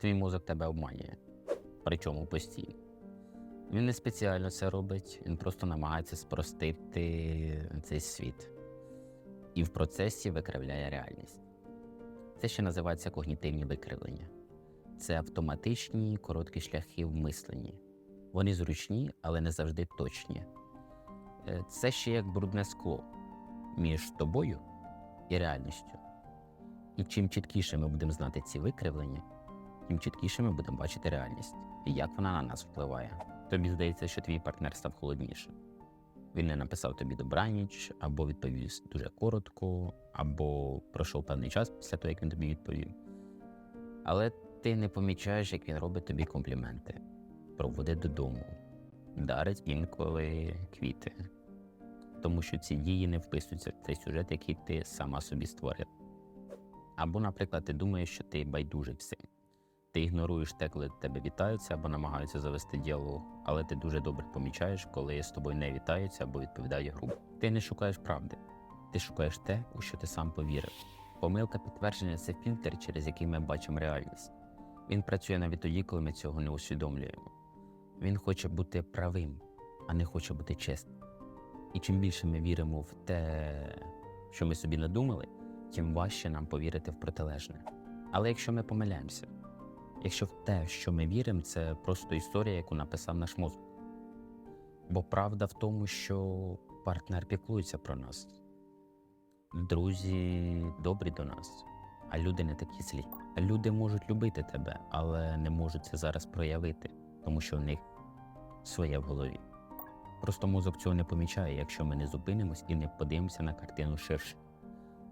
твій мозок тебе обманює, причому постійно. Він не спеціально це робить, він просто намагається спростити цей світ і в процесі викривляє реальність. Це ще називається когнітивні викривлення. Це автоматичні короткі шляхи в мисленні. Вони зручні, але не завжди точні. Е, Це ще як брудне скло між тобою і реальністю. І чим чіткіше ми будемо знати ці викривлення, тим чіткіше ми будемо бачити реальність і як вона на нас впливає. Тобі здається, що твій партнер став холоднішим. Він не написав тобі добраніч, або відповів дуже коротко, або пройшов певний час після того, як він тобі відповів. Але ти не помічаєш, як він робить тобі компліменти, проводить додому, дарить інколи квіти. Тому що ці дії не вписуються в цей сюжет, який ти сама собі створив. Або, наприклад, ти думаєш, що ти байдужий всім. Ти ігноруєш те, коли тебе вітаються або намагаються завести діалог, але ти дуже добре помічаєш, коли з тобою не вітаються або відповідають грубо. Ти не шукаєш правди, ти шукаєш те, у що ти сам повірив. Помилка підтвердження це фільтр, через який ми бачимо реальність. Він працює навіть тоді, коли ми цього не усвідомлюємо. Він хоче бути правим, а не хоче бути чесним. І чим більше ми віримо в те, що ми собі надумали, тим важче нам повірити в протилежне. Але якщо ми помиляємося, якщо в те, що ми віримо, це просто історія, яку написав наш мозок. Бо правда в тому, що партнер піклується про нас, друзі добрі до нас, а люди не такі злі. Люди можуть любити тебе, але не можуть це зараз проявити, тому що в них своє в голові. Просто мозок цього не помічає, якщо ми не зупинимось і не подивимося на картину ширше.